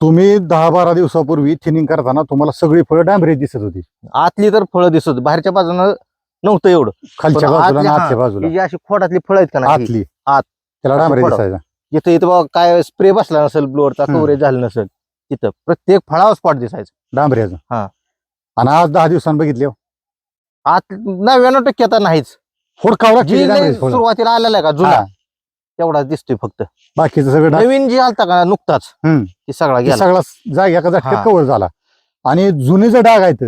तुम्ही दहा बारा दिवसापूर्वी थिनिंग करताना तुम्हाला सगळी फळं डांबरे दिसत होती आतली तर फळं दिसत होती. बाहेरच्या बाजूनं नव्हतं एवढं खालच्या पण बाजूला आणि आतली- आतल्या बाजूला ही जी अशी खोडातली फळं आहेत का नाही आतली आत. त्याला डांबरे फळं. दिसायचा जिथं इथं बाबा काय स्प्रे बसला नसेल ब्लोअरचा हम्म. कव्हरेज झालं नसेल तिथं प्रत्येक फळावर स्पॉट दिसायचं डांबऱ्याचं हा. आणि आज दहा दिवसांनी बघितले हो. आत नव्याण्णव टक्के आता नाहीच फोड खावला जी लय सुरुवातीला आलेला आहे का जुना तेवढाच दिसतोय फक्त. बाकीचं सगळं डाग- नवीन जी आलता का नुकताच? हम्म. ती सगळा ते गेला. सगळा जाग एका हा. कव्हर झाला. आणि जुने जे डाग आहेत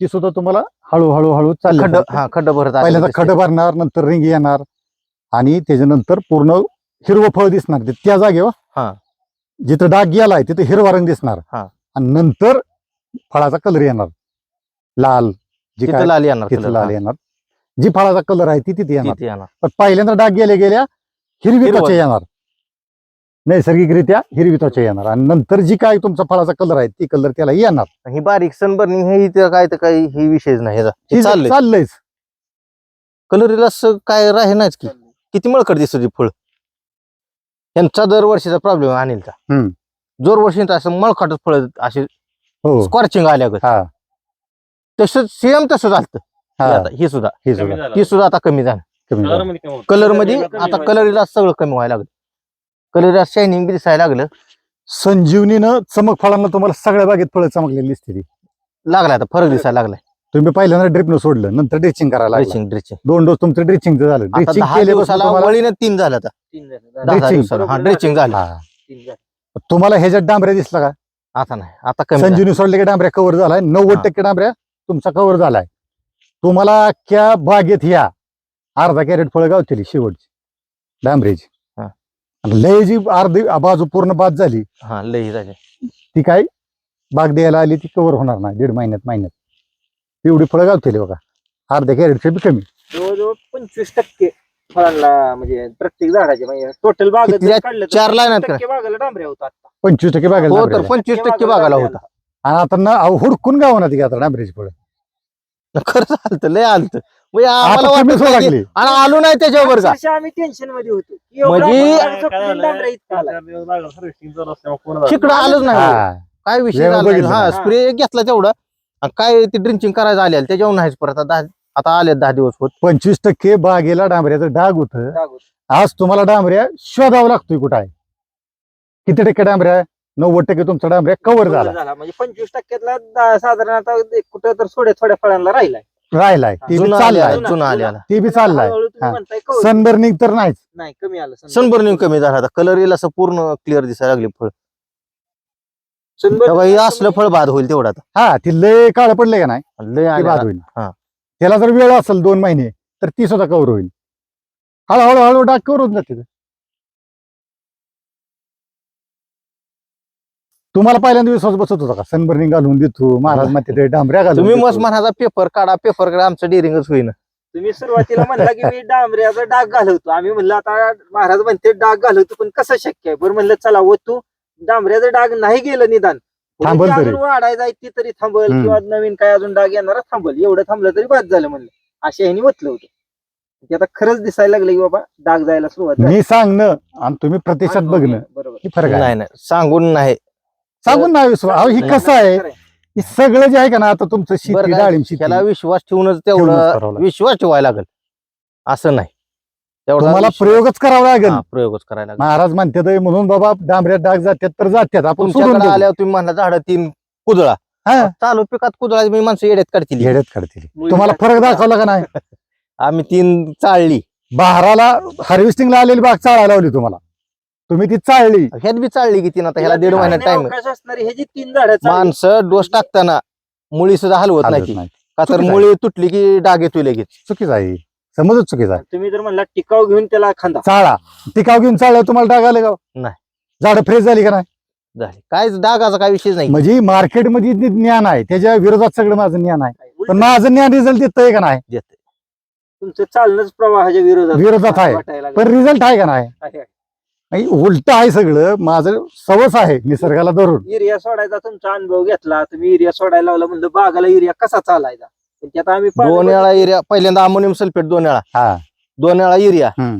ती सुद्धा तुम्हाला हळूहळू हळू खड्ड चालले. हा खड्ड भरत आलेलं पहिल्यांदा दिसतंय. खड भरणार नंतर रिंग येणार. आणि त्याच्यानंतर पूर्ण हिरवं फळ दिसणार. ते त्या जागेवर हा. जिथं डाग गेलाय तिथे हिरवा रंग दिसणार. हा. आणि नंतर फळाचा कलर येणार. लाल जी तिथं काय लाल येणार तिथं color. लाल हा, येणार. जी फळाचा कलर आहे ती तिथे येणार. तिथे येणार. पण पहिल्यांदा डाग गेल्या गेल्या हिरवी. त्वचा येणार. नैसर्गिकरित्या हिरवी त्वचा येणार. आणि नंतर जी काय तुमचा फळाचा कलर आहे ती कलर त्याला येणार. ही बारीक सनबर्निंग हे इथं काय तर काही ही विषयच नाही. ह्याचा. हे हे चाललंय. चाललंयच. कलरीला असं काय राहीनाच की. किती मळकट दिसत होती फळ यांचा दरवर्षीचा प्रॉब्लेम आहे अनिलचा. हम्म. दरवर्षी असं मळकटच फळ असे हो. स्कॉर्चिंग आल्यागत. हा. तसंच सेम तसं झालं हा. ही सुद्धा. हे सुद्धा. ही सुद्धा आता कमी झाली. कमी झालं. कलरमध्ये आता कलरीला सगळं कमी व्हायला लागलं. कलरीला शायनिंग बी दिसायला लागलं. संजीवनीनं चमक फळांना तुम्हाला सगळ्या बागेत फळं चमकलेली दिसते ती. लागला आता फरक दिसायला लागलाय. तुम्ही पहिल्यांदा ड्रिपनं सोडलं नंतर ड्रिचिंग करायला लागला. ड्रेसिंग ड्रेसिंग दोन डोस तुमचं ड्रिचिंगचं झालं. आता ड्रिचिंग दहा केल्यापासून दिवसाला तुम्हाला वळीनं तीन झालं आता. दहा दहा Drenching. दिवसाला. हा ड्रेसिंग झालं. हा. तुम्हाला ह्याच्यात डांबऱ्या दिसला का? आता नाही. आता कमी झालं. संजीवनी सोडले की डांबऱ्या कव्हर झालाय. नव्वद हा. टक्के डांबऱ्या तुमचा कव्हर झालाय. तुम्हाला अख्ख्या बागेत ह्या अर्धा कॅरेट फळं गावतील शेवटची. डांबऱ्याची हा. आणि लय जी अर्धी बाजू पूर्ण बाद झाली हा लई झाले. ती काय? बाग द्यायला आली ती कव्हर होणार नाही दीड महिन्यात महिन्यात. एवढी फळं गावतील बघा. अर्ध्या कॅरेटच्या बी कमी. जवळजवळ पंचवीस टक्के फळांना म्हणजे प्रत्येक झाडाचे म्हणजे टोटल बाग जर कितल्या? काढलं तर चार 25 लाईनात का? टक्के बागाला डांबऱ्या होता आता. पंचवीस टक्के बागेला हो तर. पंचवीस टक्के बागाला होता. आणि आता ना अहो, हुडकून गाव ना ती आता डांबऱ्याची फळं. खरं आलत लय आलत. म्हणजे आम्हाला आता वाटत कमीच नाही की- आणि आलो नाही त्याच्यावर का. अक्षरशः आम्ही टेन्शनमध्ये होतो. की एवढा म्हणजे- इतका आला. तिकडं आलोच नाही. हा. काय विषय जेवण झाला बघितलं. हा. स्प्रे घेतला तेवढा. आणि काय ते ड्रिंचिंग करायचं आले त्याच्यावर नाहीच परत. आता दहा- आता आले दहा दिवस होत. पंचवीस टक्के बागेला डांबऱ्याचं डाग होतं. आज तुम्हाला डांबऱ्या शोधावं लागतोय कुठं? आहे किती टक्के डांबऱ्या? नव्वद टक्के तुमचा डांबऱ्या कव्हर झाला. झाला. म्हणजे पंचवीस टक्क्यातला साधारण आता कुठं तर थोड्या थोड्या फळांना राहिलाय. राहिलाय ती बी जुना चाललाय जुना-. आल्या ती बी चाललाय हळूहळू तुम्ही हा. म्हणताय कवळ. सनबर्निंग तर नाहीच नाही कमी आलं. सनबर्निंग कमी झाला आता कलर येईल असं पूर्ण क्लिअर दिसायला लागले फळ तेव्हा हे असलं म्हणजे फळ बाद होईल तेवढं आता हा ती लय काळ पडले का नाही लय ती बाद. होईल हा. त्याला जर वेळ असेल दोन महिने तर ती सुद्धा कव्हर होईल हळूहळू हळू डाग कव्हर होऊन जाते तुम्हाला पहिल्यांदा विश्वास बसत होता का? सनबर्निंग घालून देतो महाराज माते ते डांबऱ्या घालून तुम्ही देतो. मस्त म्हणाचा पेपर काढा पेपर काढा आमचं डिरिंगच होईन. तुम्ही सुरुवातीला म्हणला की मी डांबऱ्याचा डाग घालवतो. आम्ही म्हणलं आता महाराज म्हणते डाग घालवतो पण कसं शक्य आहे? बरं म्हणलं चला व तू डांबऱ्याचं डाग नाही गेलं निदान. पुढे थांबल तरी. अजून वाढाय जाय ती तरी थांबल हम्म. किंवा नवीन काय अजून डाग येणार थांबल. एवढं थांबलं तरी बाद झालं म्हणलं. अशा ह्यानी वतलं होतं. ते आता खरंच दिसायला लागलं की बाबा डाग जायला सुरुवात झाली. मी सांगणं आणि तुम्ही प्रत्यक्षात बघणं बरोबर. ही फरक आहे. नाही नाही सांगून नाही. सांगून ना विश्वास अहो ही. कसं आहे. हे सगळं जे आहे का ना आता तुमचं बरं शेती काय, डाळिंब शेती. त्याला विश्वास ठेवूनच ठेवूनच तेवढं लागेल. विश्वास ठेवायला लागेल. असं नाही. तेवढा तुम्हाला विश्वास- प्रयोगच करावा लागेल. हा, प्रयोगच करायला लागेल. महाराज म्हणतात म्हणून बाबा डांबऱ्यात डाग जात्यात तर जात्यात आपण सोडून तुमच्याकडे देऊ. आल्यावर तुम्ही म्हणला झाड तीन कुदळा. हा. चालू पिकात कुदळा मी माणसं येड्यात काढतील. येड्यात काढतील. तुम्हाला फरक दाखवला का नाही? आम्ही तीन चाळली. बहाराला हार्वेस्टिंगला आलेली बाग चाळायला लावली तुम्हाला. तुम्ही ती चाळली. ह्यात बी चाळली की तीन आता ह्याला दीड महिन्यात टाइम ह्याची तीन झाडं चालली. माणसं डोस टाकताना मुळी सुद्धा हलवत नाही. का तर. मुळी तुटली की डाग येतो लगेच. चुकीचं आहे. समजच चुकीचं आहे. तुम्ही जर म्हणला टिकाव घेऊन त्याला खांदा. चाळा. टिकाव घेऊन चाळलं तुम्हाला डाग आले का? नाही. झाडं फ्रेश झाली का नाही? झाली. काय डागाचा काय विषय नाही. म्हणजे मार्केटमध्ये जे ज्ञान आहे. त्याच्या विरोधात सगळं माझं ज्ञान आहे. पण माझं ज्ञान रिझल्ट देतंय का नाही? देते. तुमचं चालणंच प्रवाहाच्या विरोधात विरोधात आहे. पण रिझल्ट आहे का नाही? आणि उलट आहे सगळं. माझं सवस आहे निसर्गाला धरून. युरिया सोडायचा तुमचा अनुभव घेतला. तुम्ही युरिया सोडायला लावला म्हणलं बागाला युरिया कसा चालायचा? पण त्यात आम्ही पाहिलं दोन वेळा युरिया पहिल्यांदा अमोनियम सल्फेट दोन वेळा. हा. दोन वेळा युरिया हम्म.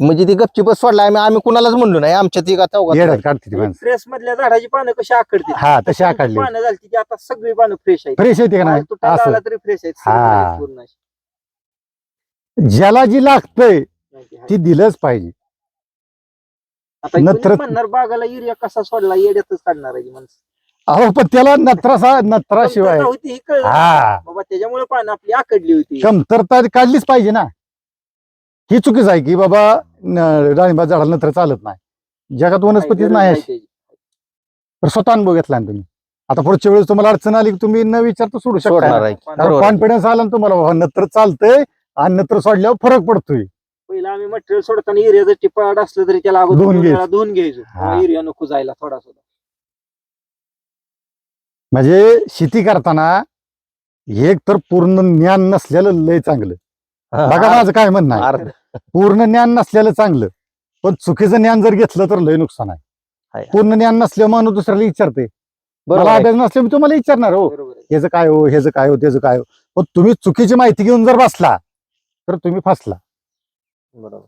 म्हणजे ती गपची बस सोडला. आम्ही आम्ही कुणालाच म्हणलो नाही. आमच्या ती का येड्यात काढते ती माणसं. प्रेस मधल्या झाडाची पानं कशी आकडते हा तशी आकाडली पानं झाली ती आता सगळी पानं फ्रेश आहेत. फ्रेश येते का माल नाही तुटायला असं. आला तरी फ्रेश आहेत. हा. पूर्ण अशी. ज्याला जी लागतंय नाही. ती दिलंच पाहिजे. आता कोणी नत्र- म्हणणार बागाला युरिया कसा सोडला? येड्यातच काढणार आहे माणसं. अहो पण त्याला नत्रासा नत्राशिवाय कमतरता होती ही कळलं हा. बाबा त्याच्यामुळे पानं आपली आकडली होती. कमतरता काढलीच पाहिजे ना. ही चुकीच आहे की बाबा न- डाळिंबा झाडाला नंतर चालत नाही. जगात वनस्पतीच नाही अशी. तर स्वतः अनुभव घेतला ना तुम्ही. आता पुढच्या वेळेस तुम्हाला अडचण आली की तुम्ही न विचारता सोडू सोडणार शकता आहे. पानं- बरोबर आहे. कॉन्फिडन्स आला ना तुम्हाला बाबा नत्र चालतंय आणि नत्र सोडल्यावर फरक पडतोय. आम्ही मटेरियल सोडताना युरियाचं टिपाड असलं तरी त्याला अगोदर धुवून दोन घ्यायचं. वेळा धुवून हा. युरिया नको जायला थोडा सुद्धा म्हणजे शेती करताना एक तर पूर्ण ज्ञान नसलेलं लय चांगलं. बघा माझं काय म्हणणं आहे. अर्ध. पूर्ण ज्ञान नसलेलं चांगलं. पण चुकीचं ज्ञान जर घेतलं तर लय नुकसान आहे. आहे. पूर्ण ज्ञान नसल्यावर माणूस दुसऱ्याला विचारते. बरोबर मला आहे. अभ्यास नसल्यावर मी तुम्हाला विचारणार हो. बरोबर आहे. ह्याचं काय हो ह्याचं काय हो त्याचं काय हो. पण तुम्ही चुकीची माहिती घेऊन जर बसला तर तुम्ही फसला. बरोबर.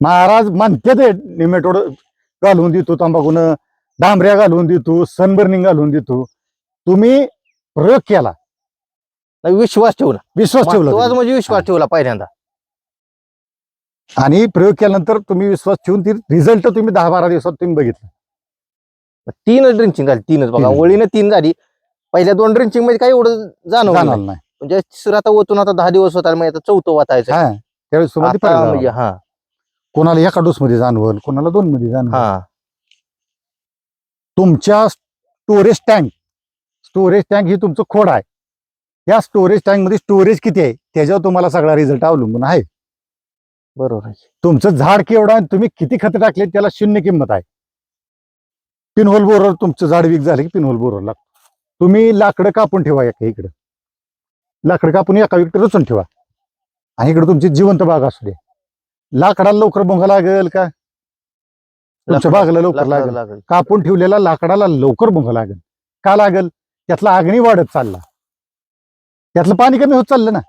महाराज म्हणते ते निमेटोड घालून देतो तंबाखून डांबऱ्या घालून देतो सनबर्निंग घालून देतो. तुम्ही प्रयोग केला. नाही, विश्वास ठेवला. विश्वास ठेवला महत्वाचं. म्हणजे विश्वास ठेवला पहिल्यांदा. आणि प्रयोग केल्यानंतर तुम्ही विश्वास ठेवून ती रिझल्ट तुम्ही दहा बारा दिवसात तुम्ही बघितलं. तीनच ड्रिंचिंग झाली तीनच बघा. तीन. वळीनं तीन झाली. पहिल्या दोन ड्रिंचिंगमध्ये काही एवढं जाणवलं जाणार नाही. म्हणजे तिसरं आता ओतून आता दहा दिवस होता मग आता चौथं वाचायचं हा. त्यावेळेस आता म्हणजे. हा. कोणाला एका डोस मध्ये जाणवल कोणाला दोन मध्ये जाणवल. हा. तुमच्या स्टोरेज टँक स्टोरेज टँक ही तुमचं खोड आहे. या स्टोरेज टँकमध्ये स्टोरेज किती आहे? त्याच्यावर तुम्हाला सगळा रिझल्ट अवलंबून आहे. बरोबर आहे. तुमचं झाड केवढं आहे तुम्ही किती खत टाकले त्याला शून्य किंमत आहे. पिनहोल बोरवर तुमचं झाड वीक झालं की पिनहोल बोरवर लागतो. तुम्ही लाकडं कापून ठेवा एका इकडं. लाकडं कापून एका इकडे रचून ठेवा. आणि इकडे तुमची जिवंत बाग असू दे. लाकडाला लवकर भोंगा लागेल का? तुमच्या बागेला लवकर लागेल. लागेल. कापून ठेवलेल्या लाकडाला लवकर भोंगा लागेल. का लागेल? त्यातला अग्नी वाढत चालला. त्यातलं पाणी कमी होत चाललं ना.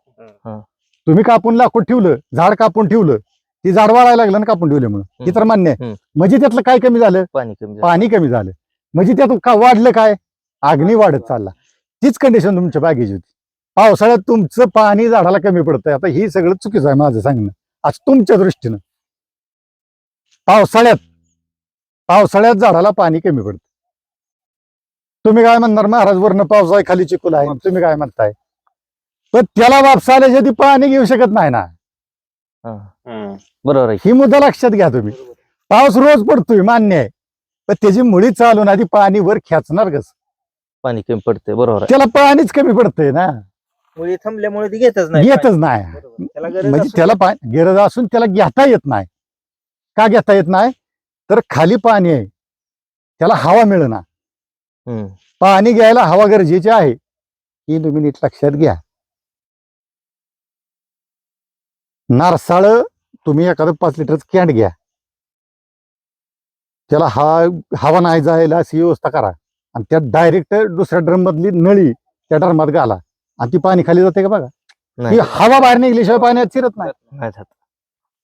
तुम्ही कापून लाकूड ठेवलं झाड कापून ठेवलं ती झाड वाळायला लागलं ना कापून ठेवल्यामुळे हम्म. हे तर मान्य आहे. म्हणजे त्यातलं काय कमी झालं? पाणी कमी झालं. पाणी कमी झालं. म्हणजे त्यात का वाढलं काय? अग्नी वाढत चालला. तीच कंडिशन तुमच्या बागेची होती. पावसाळ्यात तुमचं पाणी झाडाला कमी पडतंय. आता ही सगळं चुकीचं आहे माझं सांगणं. आज तुमच्या दृष्टीनं. पावसाळ्यात पावसाळ्यात झाडाला पाणी कमी पडतं तुम्ही काय म्हणणार महाराज वरनं पाऊस आहे खाली चिकूल आहे तुम्ही काय म्हणताय? पण त्याला वापसा आल्याच्या ती पाणी घेऊ शकत नाही ना? हा. बरोबर आहे. ही मुद्दा लक्षात घ्या तुम्ही. पाऊस रोज पडतोय मान्य आहे. पण त्याची मुळी चालून आधी पाणी वर खेचणार कस? पाणी कमी पडते बरोबर आहे. त्याला पाणीच कमी पडतंय ना? मुळी थांबल्यामुळे ती घेतच नाही येतच नाही. बरोबर. त्याला गरज म्हणजे असून- त्याला गरज असून त्याला घेता येत नाही. का घेता येत नाही? तर खाली पाणी आहे. त्याला हवा मिळणार. हम्म. पाणी घ्यायला हवा गरजेची आहे. ही तुम्ही नीट लक्षात घ्या. नारसाळ तुम्ही एखादं पाच लिटरचं कॅन्ड घ्या. त्याला हवा हवा नाही जायला अशी व्यवस्था करा. आणि त्यात डायरेक्ट दुसऱ्या ड्रम मधली नळी त्या ड्रमात घाला. आणि ती पाणी खाली जाते का बघा? नाही ती हवा बाहेर निघल्याशिवाय पाण्यात शिरत नाही. नाही जात.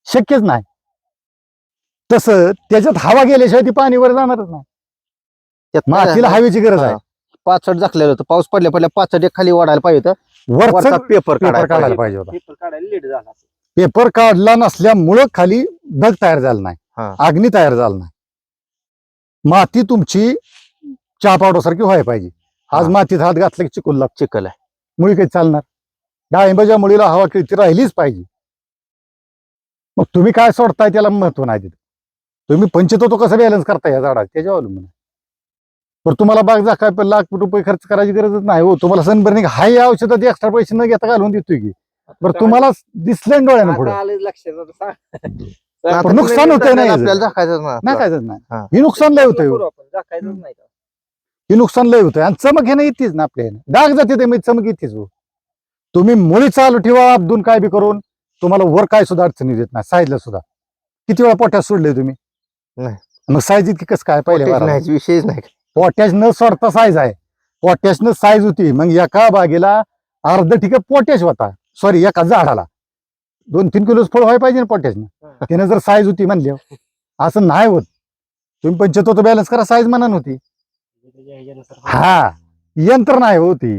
शक्यच नाही. तसं त्याच्यात हवा गेल्याशिवाय ती पाणी वर जाणारच नाही. त्यात काय झालं? हवेची गरज आहे. हा. पाचट झाकलेलं होतं. पाऊस पडल्या पडल्या पाचट एक खाली वाढायला पाहिजे होतं. वरचा वरचा पेपर पेपर काढायला काढायला पाहिजे. होता. पेपर काढायला लेट झाला पेपर काढला नसल्यामुळं खाली ढग तयार झाला नाही. हा. अग्नी तयार झाला नाही. माती तुमची चहा पावडर सारखी व्हायला पाहिजे. आज हा. मातीत हात घातला की चिकूल लागतो चिखल आहे. मुळी काही चालणार. डाळिंबाच्या मुळीला हवा किती राहिलीच पाहिजे. मग तुम्ही काय सोडताय त्याला महत्त्व नाही तिथं? तुम्ही पंचतत्व कसं बॅलन्स करताय या झाडात? त्याच्यावर अवलंबून. पण तुम्हाला बाग काय पण लाख रुपये खर्च करायची गरजच नाही हो. तुम्हाला सनबर्निंग हाय या औषधात एक्स्ट्रा पैसे न घेता घालून देतोय की. बरं तुम्हाला दिसलं डोळ्यानं पुढे. नुकसान होतंय ना याचं. आपल्याला झाकायचं नाही हा. नाही. ही. नुकसान लय होतंय हो. नुकसान लय होतंय. आणि चमक हे येतेच ना आपल्या. डाग जाते ते मी चमक येतेच हो. तुम्ही मुळी चालू ठेवा अब्दून काय बी करून. तुम्हाला वर काय सुद्धा अडचणी देत नाही साईजला सुद्धा. किती वेळा पोट्यास सोडले तुम्ही? नाही. मग साईज इतकी कसं काय? पोटेज वाराला? नाही विषयच नाही. पोटॅश न सोडता साईज आहे. पोटॅश न साईज होती. मग एका बागेला अर्ध ठिकाण पोटॅश होता. सॉरी एका झाडाला. दोन तीन किलो फळ व्हायला पाहिजे ना पोट्याचं. त्यानं जर साईज होती म्हणली असं नाही होत. तुम्ही पंचतत्व बॅलन्स करा साईज म्हणा होती. हा यंत्र नाही होती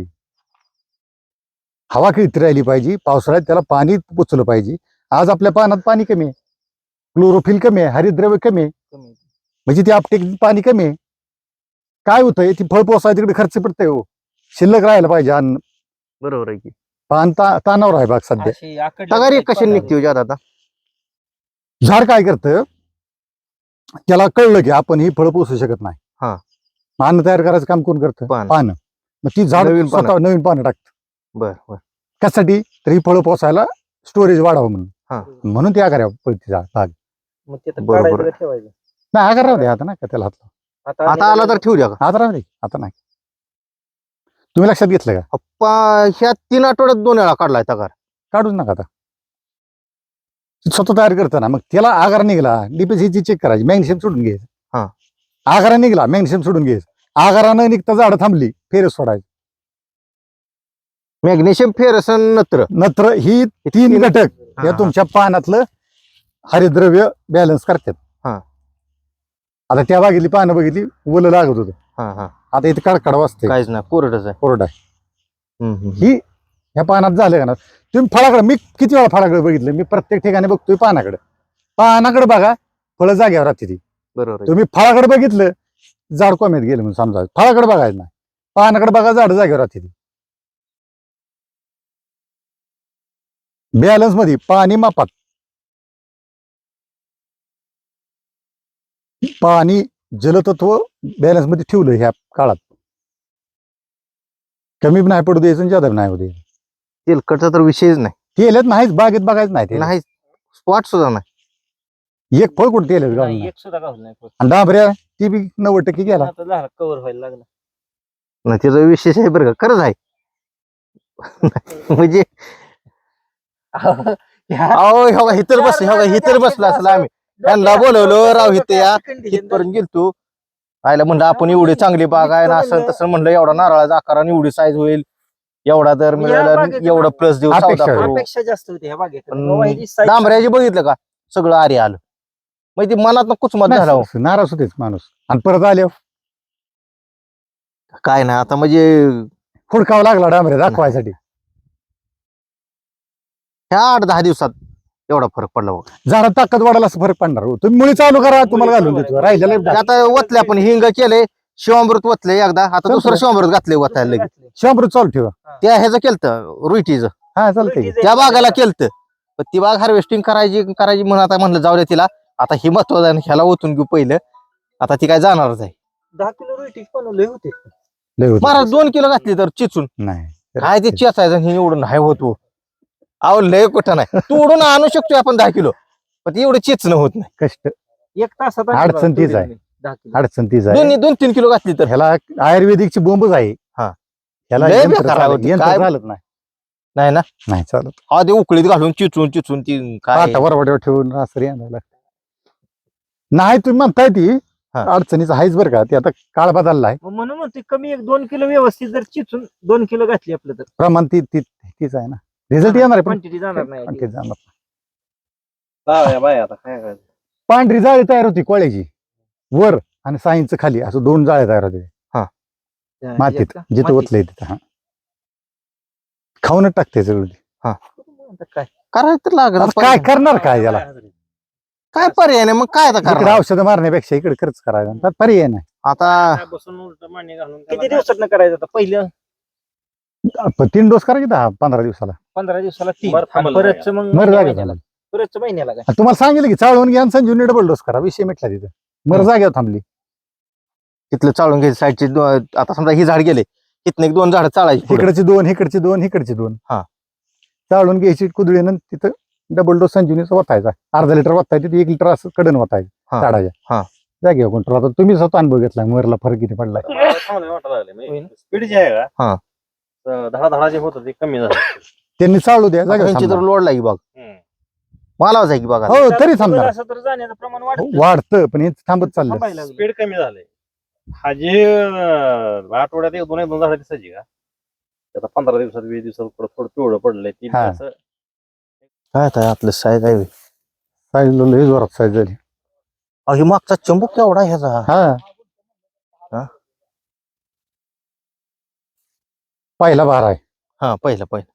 हवा किती राहिली पाहिजे पावसाळ्यात त्याला पाणी पोचलं पाहिजे. आज आपल्या पानात पाणी कमी आहे. क्लोरोफिल कमी आहे हरितद्रव्य कमी आहे. म्हणजे ती आपटे पाणी कमी आहे. काय होतंय ती फळ पोसाय तिकडे खर्च पडतंय हो. शिल्लक राहायला पाहिजे अन्न बरोबर आहे की. पान ता तानावर आहे बाग सध्या. तगारी कशी. निघते हो जात आता? झाड काय करतं त्याला कळलं की आपण ही फळं पोसू शकत नाही. हा. मग अन्न तयार करायचं काम कोण करतं? पान. पानं. मग ती झाड नवीन पानं. स्वतः नवीन पानं टाकतं. बर बर. कशासाठी? तर ही फळं पोसायला स्टोरेज वाढावं म्हणून. हा. म्हणून ती आकार पळती झाड बाग मग ते तर बरोबर. काढायचं आहे. का ठेवायचं. नाही आकार राहू दे आता नाही का त्याला हात आता आला तर ठेवू द्या का? आता राहू दे आता नाही. तुम्ही लक्षात घेतलं का? अप्पा ह्या तीन आठवड्यात दोन वेळा काढलाय तगार काढूच नका आता. स्वतः तयार करताना मग त्याला आगार निघाला डीपीसीची चेक करायची मॅग्नेशियम सोडून हा. घ्यायचं आगारा निघाला मॅग्नेशियम सोडून घ्यायचं. आगारानं निघता झाडं थांबली फेरस सोडायचं. मॅग्नेशियम फेरसन नत्र. नत्र ही तीन घटक या हा. तुमच्या पानातलं हरिद्रव्य बॅलन्स करतात. हा. आता त्या बागेतली पानं बघितली ओलं लागत होतं. हा हा. आता इथे कडकड वाजते काहीच नाही कोरडच आहे. कोरडा आहे. हम्म, हम्म. ही ह्या पानात झालं का ना तुम्ही फळाकडे मी किती वेळा फळाकडे बघितलं? मी प्रत्येक ठिकाणी बघतोय पानाकडे. पानाकडे बघा फळं जाग्यावर राहते ती. बरोबर आहे. तुम्ही फळाकडे बघितलं झाड कोमेत गेलं म्हणून समजा. फळाकडे बघायचं नाही. पानाकडे बघा झाड जागेवर राहते ती बॅलन्समध्ये पाणी मापात. पाणी जलतत्व बॅलन्समध्ये ठेवलं ह्या काळात. कमी नाही पडू द्यायचं जादा नाही होऊ द्यायचं. तेलकटचा तर विषयच नाही. तेलत नाहीच बागेत बघायचं नाही ते नाही स्पॉट सुद्धा नाही. एक फळ कुठे गावलं एक सुद्धा गावलं नाही फक्त. आणि डांबऱ्या? ती बी नव्वद टक्के गेला. आता झाला कव्हर व्हायला लागला. नाही त्याचा विशेष आहे बरं का खरंच आहे. म्हणजे अहो हो हितर बस हो का हितर बसला असेल आम्ही त्यांना बोलवलं राव इथे या इथपर्यंत गेलतो आयला म्हणलं आपण एवढी चांगली बाग आहे ना असं तसं म्हणलं एवढा नारळाचा आकार आणि एवढी साईज होईल. एवढा दर मिळाला बागेचं एवढं प्लस देऊ अपेक्षा सौदा आहे. करू अपेक्षा जास्त होती ह्या बागेत पण बाबा ह्याची size- डांबऱ्याचे बघितलं का? सगळं आरे आलं. मग ते मनात कुचमत झाला हो. नाही, नाराज होतेच माणूस. आणि परत आले काय नाही आता म्हणजे हुडकावा लागला डांबऱ्या दाखवायसाठी. ह्या आठ दहा दिवसात एवढा फरक पडला बघ. झाडात ताकद वाढायला असं फरक पडणार हो. तुम्ही मुळी चालू करा तुम्हाला घालून देतो. राहिलेलं आता वतले आपण हिंग केलंय शिवामृत वतले एकदा. आता दुसरं. शिवामृत घातले वतायला लगेच. शंभर चालू ठेवा. त्या ह्याचं केलतं रुईटीचं. हा चालतंय. त्या बागाला केलतं. पण ती बाग हार्वेस्टिंग करायची करायची म्हणून आता म्हणलं जाऊ द्या तिला. आता ही महत्वाचं आहे ह्याला ओतून घेऊ पहिलं. आता ती काय जाणारच आहे. दहा किलो रोटी बनवले होते. लय होतं. महाराज दोन किलो घातली तर चिचून. नाही. काय ते चेचायचं हे निवडून नाही होत. हो. अहो लय कुठं नाही. तोडून आणू शकतोय आपण दहा किलो. पण ते एवढं चेचणं होत नाही. कष्ट. एक तासात अडचण तीच आहे. दहा किलो. अडचण तीच आहे. दोन दोन तीन किलो घातली तर. ह्याला आयुर्वेदिकची बोंबच आहे. हा. ह्याला लय यंत्र बेकार चालत- होती. यंत्र काय- चालत नाही. नाही ना? नाही चालत. हा ते उकळीत घालून चिचून चिचून ती काय? पाटा वरवाट्यावर ठेवून असं आणायला. नाही तुम्ही म्हणताय ती. हा. अडचणीचं आहेच बरं का. ते आता काळ बदलला आहे मग म्हणून म्हणते कमी एक दोन किलो व्यवस्थित जर चिचून दोन किलो घातली आपलं तर. प्रमाण ती ती- तीच आहे ना. रिझल्ट येणार आहे पण. क्वांटिटी जाणार नाही. Quantity जाणार. बाय आता काय करायचं? पांढरी जाळी तयार होती कोळ्याची. वर आणि साईंचं खाली. असं दोन जाळे तयार होते त्या मातीत? जिथं मातीत. ओतलंय तिथं हा. खाऊनच टाकते सगळं ते. आता काय? करायचं तर लागत आता काय करणार काय याला? काय पर्याय नाही मग काय आता इकडे करणार? औषधं मारण्यापेक्षा इकडे खर्च करायचा त्यात पर्याय नाही. आता किती दिवसात करायचं आता? पहिलं? पण तीन डोस करायचे दहा पंधरा दिवसाला. पंधरा दिवसाला तीन. बरं, थांबलं परत मग मर जागे महिन्याला. परत महिन्याला काय? तुम्हाला सांगितलं की चाळवून घ्या आणि संजीवनी डबल डोस करा विषय मिटला तिथं. मर. जागेवर थांबली. तिथलं चाळून घ्यायची साईडची दो- आता समजा ही झाड गेले तिथनं एक दोन झाड चाळायची पुढं. इकडची दोन इकडची दोन इकडची दोन. हा. चाळून घ्यायची कुदळीनं तिथं डबल डोस संजीवनीचा वतायचा अर्धा लिटर वतायचं तिथे एक लिटर असं कडन हा. वतायचं झाडाच्या हा. जागेवर कंट्रोल आता तुम्ही स्वतः अनुभव घेतला मरला फरक किती पडलाय स्पीड जे आहे हा. का तर दहा दहा जे होतं ते कमी झालं त्यांनी चालू द्या जागेवर ह्यांची तर थांबा. लोड लागी हम्म. मला जाय की बघा हो तरी थांबणार असं तर जाण्याचं प्रमाण वाढतं वाढतं पण हे थांबत चाललं थांबायला लागलं. स्पीड कमी झालंय हा जे अं, आठवड्यात एक दोन एक दोन झाडं दिसायची का आता पंधरा दिवसात वीस दिवसात थोडं थोडं पिवळं पडलंय तीन हा. असं काय आता आपलं साईज आहे साईज लय जोरात साईज झाली. अहो हे मागचा चंबूक केवढा ह्याचा. हा. हा? पहिला भार आहे. हा पहिला पहिला.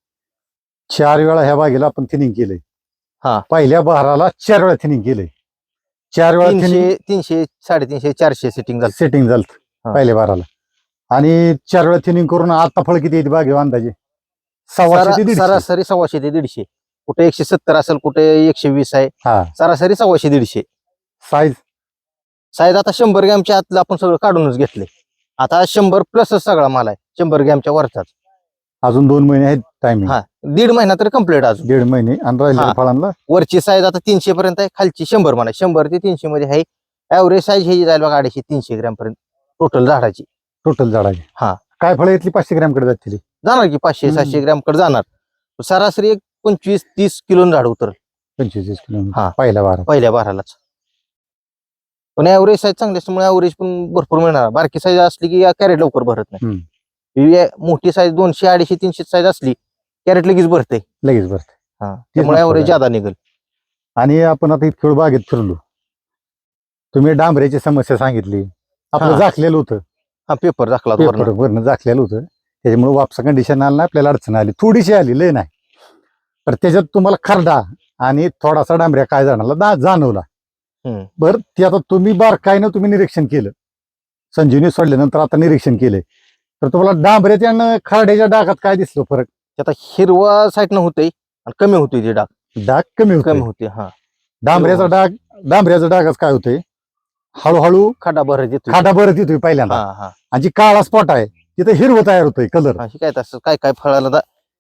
चार वेळा ह्या बागेला आपण थिनिंग केलंय. हा. पहिल्या बहाराला चार वेळा थिनिंग केलंय. चार वेळा थिनिंग तीनशे तीनशे साडेतीनशे चारशे सेटिंग झालं. सेटिंग झालं. हा. पहिल्या बाराला आणि चार वेळा थिनिंग करून आता फळ किती येते बागे अंदाजे? सव्वाशे ते सरा- दीडशे. सरासरी सव्वाशे ते दीडशे. कुठे एकशे सत्तर असेल कुठे एकशे वीस आहे. हा. सरासरी सव्वाशे दीडशे. साईज साईज आता शंभर ग्रॅमच्या आतलं आपण सगळं काढूनच घेतले. आता शंभर प्लसच सगळा माल आहे शंभर ग्रॅमच्या वरचाच. अजून दोन महिने आहेत टायमिंग हा दीड महिना तरी कंप्लीट अजून. दीड महिने आणि राहिलेल्या हा. फळांना? वरची साईज आता तीनशे पर्यंत आहे खालची शंभर म्हणा. शंभर ते तीनशे मध्ये आहे. ऍव्हरेज साईज हे जाईल बघा अडीचशे तीनशे ग्रॅम पर्यंत. टोटल झाडाची. टोटल झाडाचे. हा. काय फळं येतली पाचशे ग्रॅमकडे जातील. जाणार की पाचशे हम्म. सातशे ग्रॅमकडे जाणार. सरासरी एक पंचवीस तीस किलो झाड उतर पंचवीस तीस किलो. हा. पहिल्या बारा पहिल्या बारालाच पण ऍव्हरेज साईज चांगली असल्यामुळे ऍव्हरेज पण भरपूर मिळणार. बारकी साईज असली की कॅरेट लवकर भरत नाही. ही या- मोठी साईज दोनशे अडीचशे तीनशे साईज असली कॅरेट लगेच भरते. लगेच भरते. त्यामुळे महत्वाचं ऍव्हरेज आहे. ज्यादा निघेल. आणि आपण आता इतकं वेळ बागेत फिरलो. तुम्ही डांबऱ्याची समस्या सांगितली. आपलं हा. झाकलेलं होतं. हा पेपर दाखला पेपर वरनं. झाकलेलं होतं. त्याच्यामुळे वापसा कंडिशन आलं नाही आपल्याला अडचण आली. थोडीशी आली लय नाही. तर त्याच्यात तुम्हाला खरडा आणि थोडासा डांबऱ्या काय जाणवला दा- जाणवला. बर ते आता तुम्ही बारकाईनं तुम्ही निरीक्षण केलं. संजीवनी सोडल्यानंतर आता निरीक्षण केलंय. तर तुम्हाला डांबऱ्याच्या आणि खरड्याच्या डागात काय दिसलं फरक? आता हिरवा साईड न होते आणि कमी होते ते डाग. डाग कमी कमी होते हा. डांबऱ्याचा डाग डांबऱ्याचा डागच काय होते हळूहळू खडा भरत येतो खाटा भरत येतोय पहिल्यांदा. आणि जी काळा स्पॉट आहे तिथे हिरवं तयार होतोय कलर काय तसं काय काय फळाला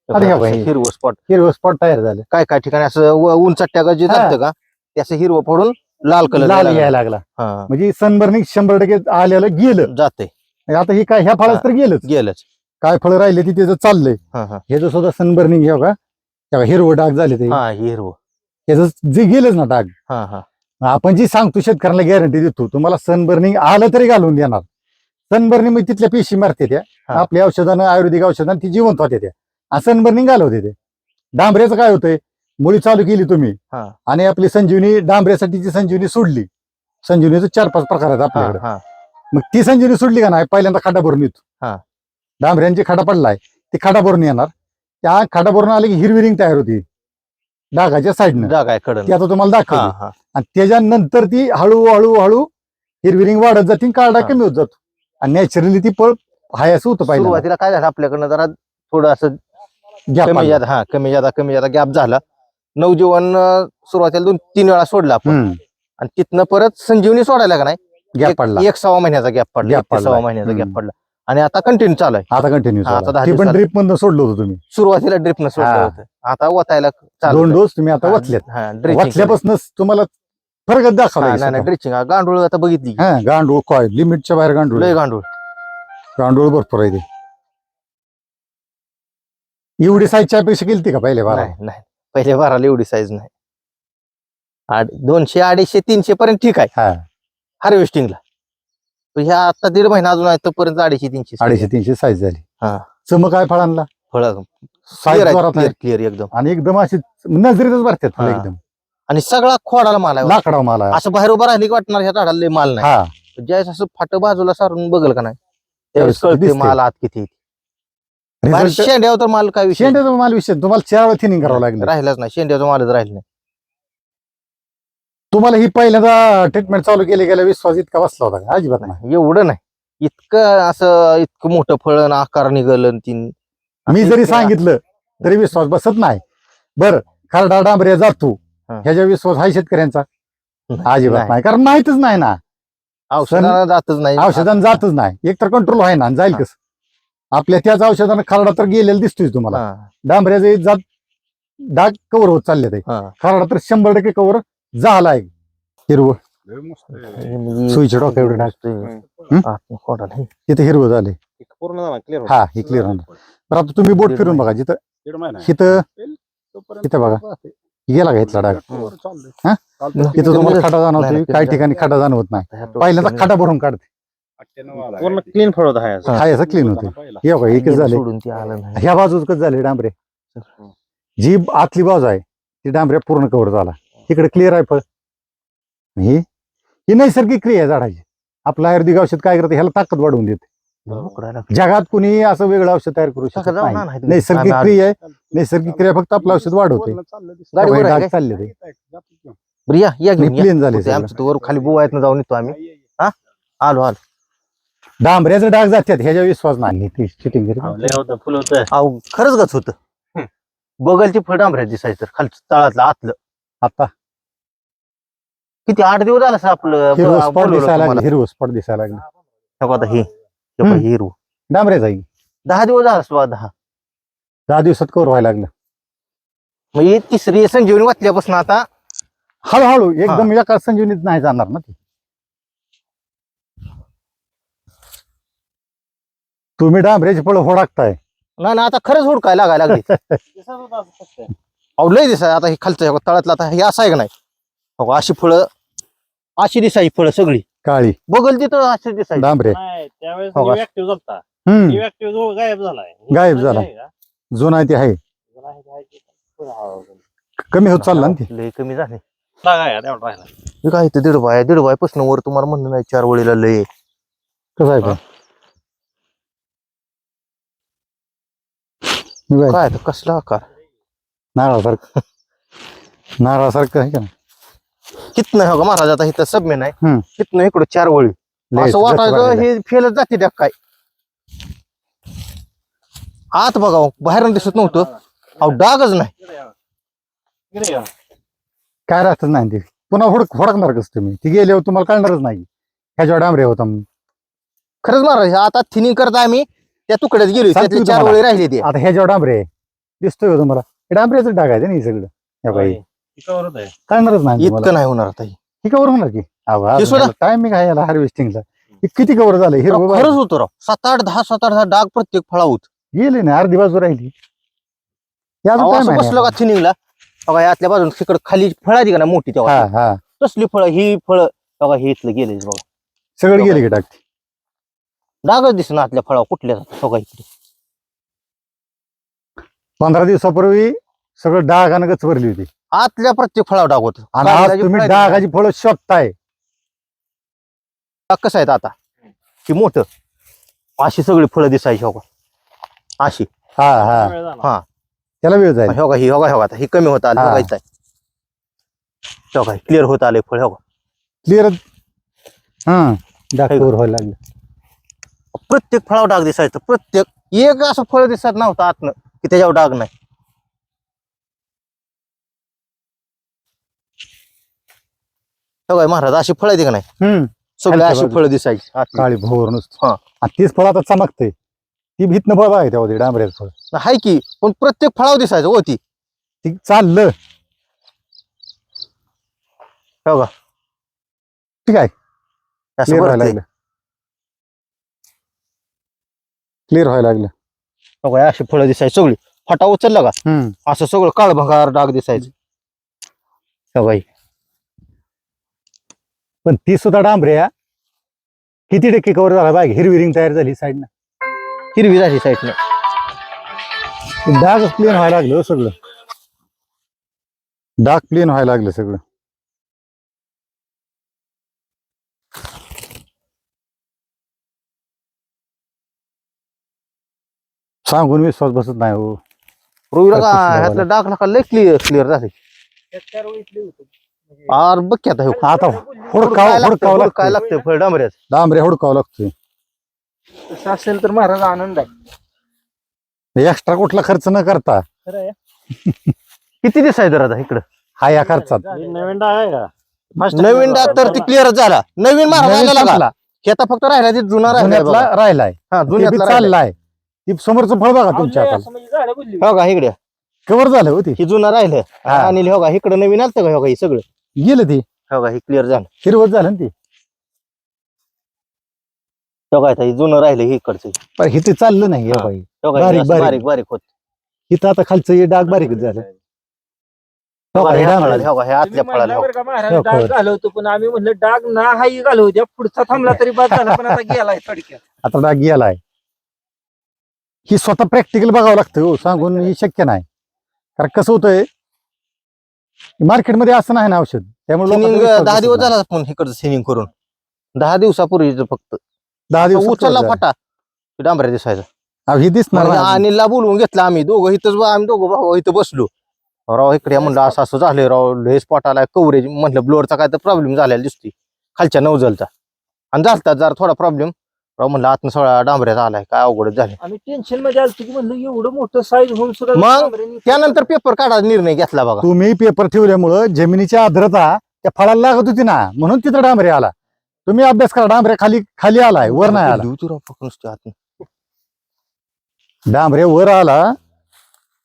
हिरवं स्पॉट हिरवं स्पॉट तयार झाले. काय काय ठिकाणी असं व- का जे हा. जातं का ते असं हिरवं पडून लाल कलर लाल यायला लागला. म्हणजे सनबर्निंग शंभर टक्के आलेलं गेलं. जाते आता हे काय ह्या फळात. तर गेलंच. गेलंच. काय फळं राहिले ती त्याचं चाललंय. हा हा. ह्याचं सुद्धा सनबर्निंग हे बघा हे बघा, हिरवं डाग झाले ते. हा हिरवं. ह्याचं जे गेलंच ना डाग. हा हा. आपण जी सांगतो शेतकऱ्याला गॅरंटी देतो तुम्हाला सनबर्निंग आलं तरी घालून देणार. सनबर्निंग म्हणजे तिथल्या पेशी मारते त्या. हा. आपल्या औषधानं आयुर्वेदिक औषधानं ती जिवंत होते त्या. सनबर्निंग घालवते ते. डांबऱ्याचं काय होतंय? मुळी चालू केली तुम्ही. हा. आणि आपली संजीवनी डांबऱ्यासाठीची संजीवनी सोडली. संजीवनीचं चार पाच प्रकार आहेत हा आपल्याकडे. हा. मग ती संजीवनी सोडली का नाही? पहिल्यांदा खाडा भरून येतो. हा. डांबऱ्यांची खाडा पडलाय. ती खाडा भरून येणार. त्या खाडा भरून आली की हिरवी रिंग तयार होती. डागाच्या साईडनं. जागा आहे कडन ती आता तुम्हाला हा दाखवली हा. आणि त्याच्यानंतर ती हळूहळू हळू हिरवी रिंग वाढत जाते काळडा हा. कमी होत जातो. आणि नॅचरली ती पळ हाय असं होतं पाहिजे सुरुवातीला काय झालं? आपल्याकडनं जरा थोडं असं कमी. जादा हा कमी जादा कमी जादा गॅप झाला नवजीवन अं, सुरुवातीला दोन तीन वेळा सोडला आपण आणि तिथनं परत संजीवनी सोडायला का नाही गॅप एक- पडला एक सव्वा महिन्याचा गॅप पडला Gap एक ते सव्वा. महिन्याचा गॅप. पडला आणि आता कंटिन्यू चालू आहे आता कंटिन्यू हा, आता दहा ती पण दिवसाला. ड्रीप मधनं सोडलं होतं तुम्ही सुरुवातीला ड्रिपनं सोडलं हा. होतं आता वतायला चालू दोन. डोस तुम्ही आता वचल्यात वचल्यापासून तुम्हाला दाखवला नाही नाही ड्रिचिंग गांडूळ आता बघितली की. गांडूळ काय लिमिटच्या बाहेर गांडूळ लय. गांडूळ गांडूळ भरपूर आहे ते एवढी साईजच्या अपेक्षा केली का पहिले बारा नाही नाही. पहिले बाराला एवढी साईज नाही. आड- दोनशे अडीचशे तीनशे पर्यंत ठीक आहे. हा. हार्वेस्टिंगला ह्या आता दीड महिना अजून आहे तोपर्यंत अडीचशे तीनशे अडीचशे तीनशे साईज झाली. हा. चमक आहे फळांना? फळ साईज जोरात आहे क्लिअर एकदम. आणि एकदम अशी नजरेतच भरतात फळं हा. एकदम. आणि सगळा खोडाला माल आहे. लाकडा मला असं बाहेर उभं राहिली की वाटणार ह्या झाडाला लय माल नाही. हा. ज्यावेळेस असं फाट बाजूला सारून बघल का नाही त्यावेळेस त्यावेळेस कळते दिसते. माल आत किती शेंड्यावर तर माल काय विषय. शेंड्याचा माल विषय तुम्हाला चार वेळा थिनिंग करावं लागलं. राहिलाच नाही. शेंड्याचा मालच राहिला नाही. तुम्हाला ही पहिल्यांदा ट्रीटमेंट चालू केली गेल्या विश्वास इतका बसला होता का? अजिबात नाही एवढं नाही. इतकं असं इतकं मोठं फळ आणि आकार निघल तीन मी जरी सांगितलं तरी विश्वास बसत नाही. बर खरडा डांबऱ्या जातो. हा. ह्याच्या विश्वास आहे शेतकऱ्यांचा? अजिबात नाही. कारण माहितच नाही ना. औषधाला जातच नाही. औषधानं जातच नाही. एक तर कंट्रोल आहे ना आणि जाईल. कसं? आपल्या त्याच औषधानं खरडा तर गेलेला दिसतोय तुम्हाला. हा, डांबऱ्याचे जात डाग कव्हर होत चालले ते. हा. खरडा तर शंभर टक्के कव्हर झालाय हिरवं. म्हणजे सुईच्या डोक्या एवढे डाग. तिथे हिरवं झाले पूर्ण झाला क्लिअर हा हे क्लिअर होणार. बरं आता तुम्ही बोट फिरून बघा जिथं इथं इथं बघा. गेला का इथला डाग? इथं तुम्हाला खडा जाणवतोय नाही, काही ठिकाणी खडा जाणवत नाही. पहिल्यांदा खडा भरून काढते. पूर्ण क्लीन फळ होता हा. हा याचं क्लीन होते. हे बघा एकच झाले. सोडून ते आलं नाही. ह्या बाजूच कसं झाले डांबरे. जी आतली बाजू आहे ती डांबऱ्या पूर्ण कव्हर झाला. इकडे क्लिअर आहे फळ. ही ही नैसर्गिक क्रिया आहे झाडाची. आपलं आयुर्वेदिक औषध काय करते ह्याला ताकद वाढवून देते. जगात कुणी असं वेगळं औषध तयार करू शकत नाही. नैसर्गिक क्रिया आहे. नैसर्गिक क्रिया फक्त आपलं औषध वाढवते. डाग? चालले ते. प्लेन झाले ते सगळं. आमचं तो वर खाली बुवा आहेत ना जाऊन येतो आम्ही. आलो आलो. डांबऱ्याचं डाग जातात ह्याच्या विश्वास नाही. ती चिटिंग लय होतं फुल होतं. अहो खरंच गच होत. बगलची फळ डांबऱ्या दिसायचं खालचं तळातलं आतलं. आता? किती आठ दिवस झालं सर आपलं हिरवं स्पॉट दिसायला. लागले हिरवं स्पॉट दिसायला लागले. हे आता. हे हिरवं. डांबऱ्याचा आहे. दहा दिवस झाला सुद्धा दहा. दहा दिवसात कवर व्हायला लागलं. ही तिसरी संजीवनी वाचल्यापासून आता हळूहळू एकदम एका संजीवनीत नाही जाणार ना ती. तुम्ही डांबऱ्याची फळं होडाकताय. नाही ना आता खरंच हुडकाय लागायला लागली. अहो लय दिसाय आता हे खालचं हे तळातलं आता हे असं आहे का नाही? हो का, अशी फळं अशी दिसायची फळं सगळी. काळी. बगल तिथं अशी दिसायची. डांबरे. नाही त्यावेळेस हो का? ऍक्टिव्ह झालता हम्म. ऍक्टिव्ह गायब झालाय. गायब झाला. जुना आहे ते आहे. कमी होत चालला ना ते? लय कमी झाले. राहिला. हे काय ते दीड बाय दीड बायपासून वर तुम्हाला म्हणणं नाही चार वळीला लय. कसं आहे ते? काय ते, कसला आकार? नारळासारखं. नारळासारखं आहे का ना कितनं हो का महाराज आता इथं सबमेन आहे. हम्म. कितनं इकडं चार वळी. लय असं वाटायचं आहे. हे फेलच जाते त्या काय. आत बघा हो, बाहेर दिसत नव्हतं. अहो डागच नाही. काय राहतच नाही ते. पुन्हा हुडक हुडकणार कसं तुम्ही? ती गेल्यावर तुम्हाला कळणारच नाही. ह्याच्या डांबरे होता. खरंच महाराज आता थिनिंग करता आम्ही. त्या तुकड्यात गेलो सांगतो त्यातले चार तुम्हाला. वळी राहिले ते आता ह्याच्यावर डांबरे आहे. दिसतोय का तुम्हाला? हे डांबऱ्याचं डाग आहे ना हे सगळं. हे बाई. कळणारच नाही तुम्हाला. इतकं नाही होणार हे. हे कवर होणार की? हे? टायमिंग आहे याला हार्वेस्टिंगला हे किती कवर झालं राव, हिरवं खरंच होतं राव. सात आठ दहा सात आठ दहा डाग प्रत्येक फळावत गेले ना अर्धी बाजू राहिली. हे अजून time असं आहे बसलं ना. का थिनिंगला बघा यातल्या बाजून तिकडे खाली फळाची का ना मोठी हा तेव्हा? हा तसली फळं ही फळं बघा हे इथलं गेले बघा. सगळं गेले की टाकते डागच दिसणार आतल्या फळावर कुठल्या बघा इकडे? पंधरा दिवसापूर्वी सगळं डाग आणि गच भरली होती. आतल्या प्रत्येक फळावर डाग होत. आणि आज तुम्ही डागाची फळं शोधताय. डाग कसं आहेत आता? की मोठं. अशी सगळी फळं दिसायची हो अशी. हा हा. हा. त्याला वेळ जाईल. हो का? ही हो का? हो आता ही कमी होत आली हा. बघायचं आहे. हो क्लिअर होत आले फळ हो का? क्लिअर हा. डाग व्हायला लागलं. प्रत्येक फळावर डाग दिसायचं. प्रत्येक एक असं फळ दिसत नव्हतं आतनं की त्याच्यावर डाग नाही. काय महाराज अशी फळ येते का नाही? हम्म. सगळे खालच्या अशी बाजूला. फळं दिसायची. काळी भोर नुसतं. हा. आणि तीच फळ आता चमकते. ती भीतनं फळ आहे त्यामध्ये डांबऱ्याचं फळ. हाय की पण प्रत्येक फळावर दिसायचं होती. ती चाललं. हो का ठीक आहे. असं व्हायला भरतंय. लागलं. क्लिअर व्हायला लागलं. हो काय अशी फळं दिसायची सगळी. फटा उचलला का? हम्म. असं सगळं काळभंगार डाग दिसायचं. हो काय पण ती सुद्धा डांबऱ्या किती टक्के कव्हर झाला? बाग हिरवी रिंग तयार झाली साईडनं. हिरवी झाली साईडनं. डाग प्लेन व्हायला लागलं हो सगळं. डाग प्लेन व्हायला लागलं सगळं. सांगून विश्वास बसत नाही हो. रुईला का ह्यातलं डाग नका लय क्लिअर क्लिअर झाले आर बघ की आता हे आता हुडकाव लागतं, हुडकावं हुडकाय लागतं लागतं फळ डांबऱ्याच डांबऱ्या हुडकावं लागतोय. तसं असेल तर महाराज आनंद आहे. एक्स्ट्रा कुठला खर्च न करता. किती दिसायचं आता इकडं? हा या खर्चात. नवीन डाग आहे का? नवीन डाग तर ती क्लिअर झाला. नवीन मारा नवीन राहिला संपला. आता फक्त राहिला ते जुना राहिला राहिलाय. हा ते बी जुन्यातला राहिलाय. चाललाय ती समोरचं फळ बघा तुमच्या म्हणजे बुजली. हो का इकडे? कवर झालं होती ही जुना राहिलं. हा. आणि हो का इकडे नवीन आलं का हो का हे सगळं? गेलं ती. हो का हे क्लिअर झालं. हिरवत झालं ना ती. हो का हे जुनं राहिलं हे इकडचं. पण हिथे चाललं नाही हा. हे बाई. हो का हे बारीक, असं बारीक. बारीक बारीक होत. इथं आता खालचं हे डाग बारीकच झालं. हो का, हे ह्या डांबऱ्या. फळाला, हो का, तुम्ही आतल्या फळाला हो. हो, डाग खरं. घालवतो पण आम्ही म्हणलं डाग ना हाही घालवू द्या. पुढचा थांबला तरी बाद झाला पण आता गेलाय थोडक्यात. आता डाग गेलाय. ही स्वतः प्रॅक्टिकल बघावं लागतं हो सांगून ही शक्य नाही. कारण कसं होतंय मार्केटमध्ये असं नाही ना औषध. त्यामुळे सिनिंग लोकांचा विश्वास दहा बसत दिवस नाही. झाला आपण इकडचं सिनिंग करून. दहा दिवसापूर्वीच फक्त. दहा दिवस उचलला फाटा डांबऱ्या दिसायचा. हे दिसणार मग नाही. अनिलला बोलवून घेतला आम्ही. दोघं इथंच बा- आम्ही दोघं भाऊ इथं बसलो. राव इकडे म्हणलं असं असं झालंय राव. लय स्पॉट आलाय कव्हरेज म्हटलं ब्लोअरचा काय तर प्रॉब्लेम झालेला दिसतोय. खालच्या नवजलचा आणि झालता जरा थोडा प्रॉब्लेम राव म्हणलं आतनं सगळा डांबऱ्याचा आलाय काय अवघडच झाले आम्ही टेन्शनमध्ये आलतो की म्हणलं एवढं मोठं साईज होऊन सुद्धा मग डांबऱ्याने- त्यानंतर पेपर काढायचा निर्णय घेतला बघा. तुम्ही पेपर ठेवल्यामुळं जमिनीची आर्द्रता त्या फळाला लागत होती ना म्हणून तिथं डांबरे आला. तुम्ही अभ्यास करा डांबरे खाली खाली आलाय वर नाही आला. होती राव फक्त नुसती आतनं. डांबरे वर आला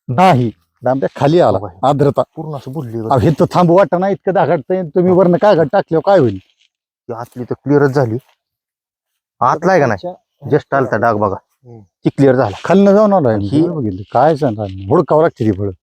नाही. डांबरे खाली आला आर्द्रता. पूर्ण असं बोलली अहो, हे तर थांबू वाटत ना इतकं दाखडतंय तुम्ही वरनं कागद टाकल्यावर काय होईल? आतली तर क्लिअरच झाली. आतला आहे का नाही? जस्ट आलता डाग बघा. ती क्लिअर झाला. खालनं जाऊन आलाय ही- बघितलं. काय सांगणार हुडकावं लागते ती फळ.